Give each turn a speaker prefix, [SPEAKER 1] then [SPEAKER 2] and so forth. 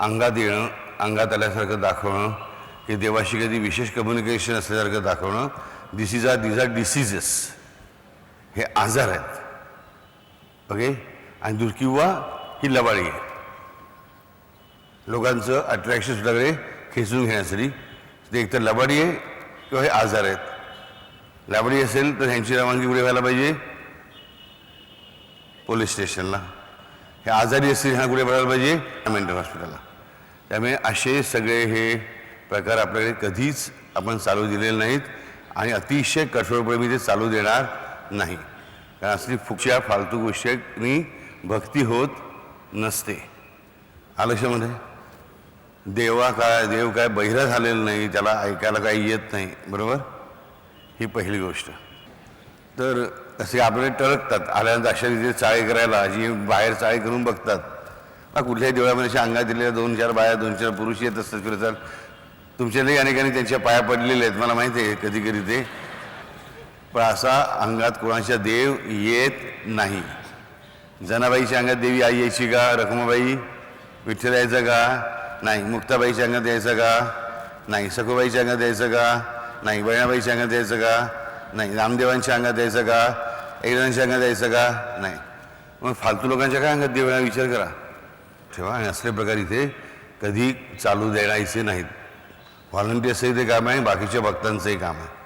[SPEAKER 1] अंगात येणं अंगात आल्यासारखं दाखवणं की देवाशी कधी विशेष कम्युनिकेशन असल्यासारखं दाखवणं this is are these are diseases हे आजार आहेत. ओके आणि दुस किंवा ही लबाळी आहे. लोकांचं अट्रॅक्शन सुद्धाकडे खेचून घेण्यासाठी. ते एकतर लबाडी आहे किंवा हे आजार आहेत. लबाडी असेल तर ह्यांची रवानगी पुढे व्हायला पाहिजे. पोलीस स्टेशनला. हे आजारी असतील ह्यांना कुठे भरायला पाहिजे. मेंटल हॉस्पिटलला. त्यामुळे असे सगळे हे प्रकार आपल्याकडे कधीच आपण चालू दिलेले नाहीत आणि अतिशय कठोरपणे मी ते चालू देणार नाही. कारण असली फुकच्या फालतू गोष्टींनी भक्ती होत नसते. आलक्षामध्ये देवा काय देव काय बहिरा झालेला नाही त्याला ऐकायला काही येत नाही. बरोबर? ही पहिली गोष्ट. तर असे आपले टळकतात. आल्यानंतर अशा रीतीने चाळे करायला जी बाहेर चाळे करून बघतात. हा कुठल्याही देवळामध्ये अशा अंगात दिलेल्या दोन चार बाया दोन चार पुरुष येत असतात. फिरतात तुमच्यालाही अनेकांनी त्यांच्या पाया पडलेल्या आहेत. मला माहिती आहे कधी कधी ते. पण असा अंगात कोणाच्या देव येत नाही. जनाबाईच्या अंगात देवी आई यायची का? रखमाबाई विठ्ठल यायचा का? नाही. मुक्ताबाईच्या अंगात यायचं का? नाही. सखोबाईच्या अंगात यायचं का? नाही. बहिणाबाईच्या अंगात यायचं का? नाही रामदेवांच्या अंगात यायचं का? एकजणांच्या अंगात यायचं का? नाही. मग फालतू लोकांच्या काय अंगात देवळा विचार करा. ठेवा आणि असले प्रकार इथे कधी चालू देणायचे नाहीत. व्हॉलंटियर्सही ते काम आहे बाकीच्या भक्तांचंही काम आहे.